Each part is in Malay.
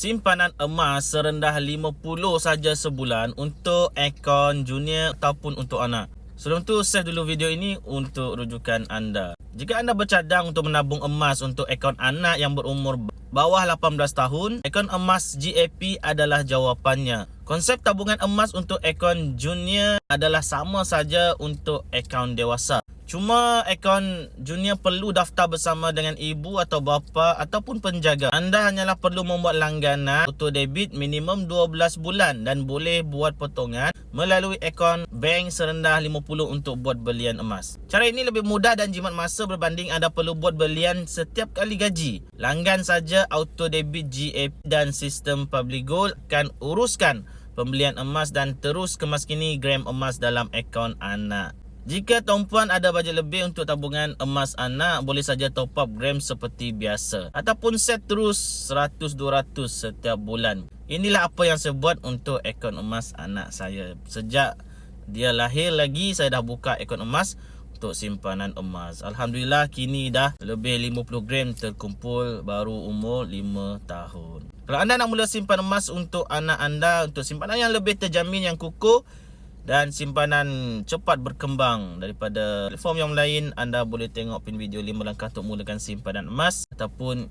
simpanan emas serendah 50 saja sebulan untuk akaun junior ataupun untuk anak. Sebelum tu save dulu video ini untuk rujukan anda. Jika anda bercadang untuk menabung emas untuk akaun anak yang berumur bawah 18 tahun, akaun emas GAP adalah jawapannya. Konsep tabungan emas untuk akaun junior adalah sama saja untuk akaun dewasa. Cuma akaun junior perlu daftar bersama dengan ibu atau bapa ataupun penjaga. Anda hanyalah perlu membuat langganan auto debit minimum 12 bulan dan boleh buat potongan melalui akaun bank serendah 50 untuk buat belian emas. Cara ini lebih mudah dan jimat masa berbanding anda perlu buat belian setiap kali gaji. Langgan saja auto debit GAP dan sistem Public Gold akan uruskan pembelian emas dan terus kemaskini gram emas dalam akaun anak. Jika tuan ada bajet lebih untuk tabungan emas anak, boleh saja top up gram seperti biasa. Ataupun set terus 100-200 setiap bulan. Inilah apa yang saya buat untuk akaun emas anak saya. Sejak dia lahir lagi, saya dah buka akaun emas untuk simpanan emas. Alhamdulillah kini dah lebih 50 gram terkumpul baru umur 5 tahun. Kalau anda nak mula simpan emas untuk anak anda, untuk simpanan yang lebih terjamin, yang kukuh, dan simpanan cepat berkembang daripada platform yang lain anda boleh tengok pin video 5 langkah untuk mulakan simpanan emas ataupun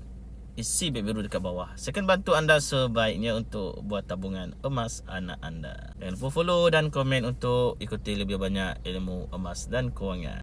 isi beg biru dekat bawah. Saya akan bantu anda sebaiknya untuk buat tabungan emas anak anda. Jangan lupa follow dan komen untuk ikuti lebih banyak ilmu emas dan kewangan